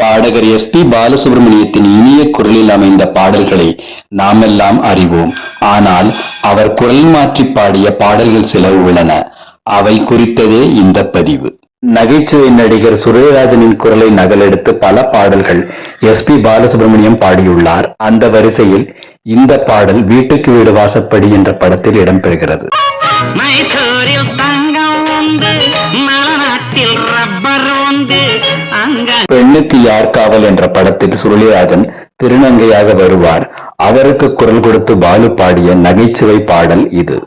பாடகர் S B பாலசுப்ரமணியத்தின் இனிய குரலில் அமைந்த பாடல்களை நாமெல்லாம் அறிவோம். ஆனால் அவர் குரல் மாற்றி பாடிய பாடல்கள் சில உள்ளன. அவை குறித்ததே இந்த பதிவு. நகைச்சுவை நடிகர் சுரேராஜனின் குரலை நகலெடுத்து பல பாடல்கள் எஸ் பி பாலசுப்ரமணியம் பாடியுள்ளார். அந்த வரிசையில் இந்த பாடல் வீட்டுக்கு வீடு வாசப்படி என்ற படத்தில் இடம்பெறுகிறது. மைசூரில் தங்கம் பெண்ணுக்கு யார் காவல் என்ற படத்தில் சுருளிராஜன் திருநங்கையாக வருவார். அவருக்கு குரல் கொடுத்து பாலு பாடிய நகைச்சுவை பாடல் இது.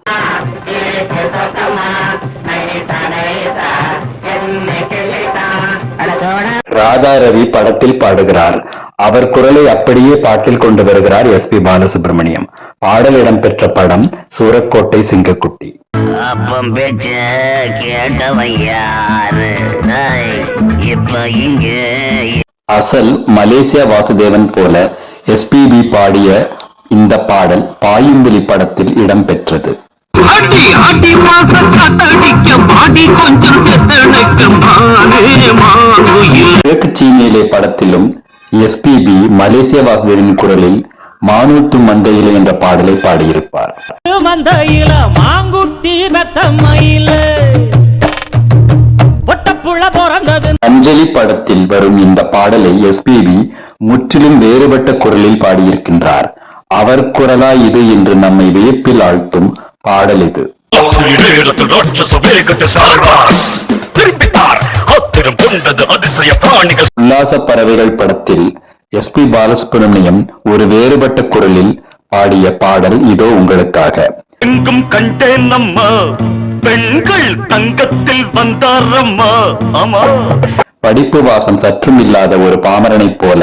ராதா ரவி படத்தில் பாடுகிறார். அவர் குரலை அப்படியே பாட்டில் கொண்டு வருகிறார் எஸ் பி பாலசுப்ரமணியம். பாடல் இடம்பெற்ற படம் சூரக்கோட்டை சிங்கக்குட்டி. அப்பம் பேச்ச அசல் மலேசியா வாசுதேவன் போல எஸ்பிபி பாடிய இந்த பாடல் பாயும்பிலி படத்தில் இடம்பெற்றது. கிழக்கு சீமையிலே படத்திலும் எஸ்பிபி மலேசியா வாசுதேவன் குரலில் மானூட்டு மந்தையிலே என்ற பாடலை பாடியிருப்பார். மந்தையில மாங்குட்டி மெத்தம்மையில பொட்டப்புள்ள பிறந்தது. அஞ்சலி படத்தில் வரும் இந்த பாடலை எஸ்பிபி முற்றிலும் வேறுபட்ட குரலில் பாடியிருக்கின்றார். அவர் குரலா இது என்று நம்மை வியப்பில் ஆழ்த்தும் பாடல் இது. அதிசய பிராணிகள் உல்லாச பறவைகள் படத்தில் எஸ் பி பாலசுப்ரமணியம் ஒரு வேறுபட்ட குரலில் பாடிய பாடல் இதோ உங்களுக்காக. எங்கும் கண்டேன் அம்மா பெண்கள் தங்கத்தில் வந்தாரம்மா ஆமா படிப்பு வாசம் சற்றும் இல்லாத ஒரு பாமரனைப் போல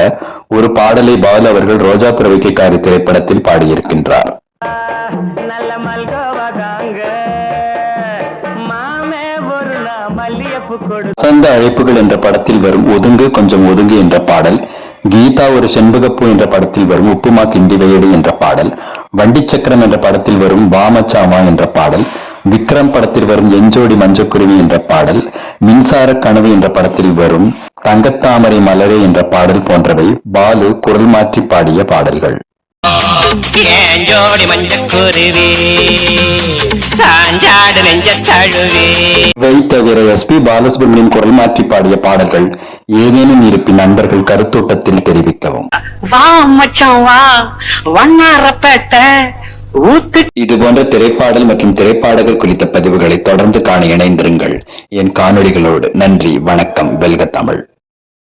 ஒரு பாடலை பாலு அவர்கள் ரோஜா புறவைக்காரி திரைப்படத்தில் பாடியிருக்கின்றார். வசந்த அழைப்புகள் என்ற படத்தில் வரும் ஒதுங்கு கொஞ்சம் ஒதுங்கு என்ற பாடல் கீதா ஒரு செண்பகப்பூ என்ற படத்தில் வரும் உப்புமா கிண்டி வயடு என்ற பாடல் வண்டி சக்கரம் என்ற படத்தில் வரும் வாமச்சாமா என்ற பாடல் விக்ரம் படத்தில் வரும் எஞ்சோடி மஞ்சக்குருவி என்ற பாடல் மின்சார கனவு என்ற படத்தில் வரும் தங்கத்தாமரை மலரே என்ற பாடல் போன்றவை பாலு குரல் மாற்றி பாடிய பாடல்கள். நெஞ்ச தழுவி இவை தவிர எஸ் பி பாலசுப்ரமணியம் குரல் மாற்றி பாடிய பாடல்கள் ஏதேனும் இருப்பின் நண்பர்கள் கருத்தோட்டத்தில் தெரிவிக்கவும். வா மச்சான் வா. வண்ணாரப்பேட்டை இது போன்ற திரைப்பாடல் மற்றும் திரைப்பாடல்கள் குறித்த பதிவுகளை தொடர்ந்து காண இணைந்திருங்கள். என் காணொளிகளோடு நன்றி வணக்கம் வெல்க தமிழ்.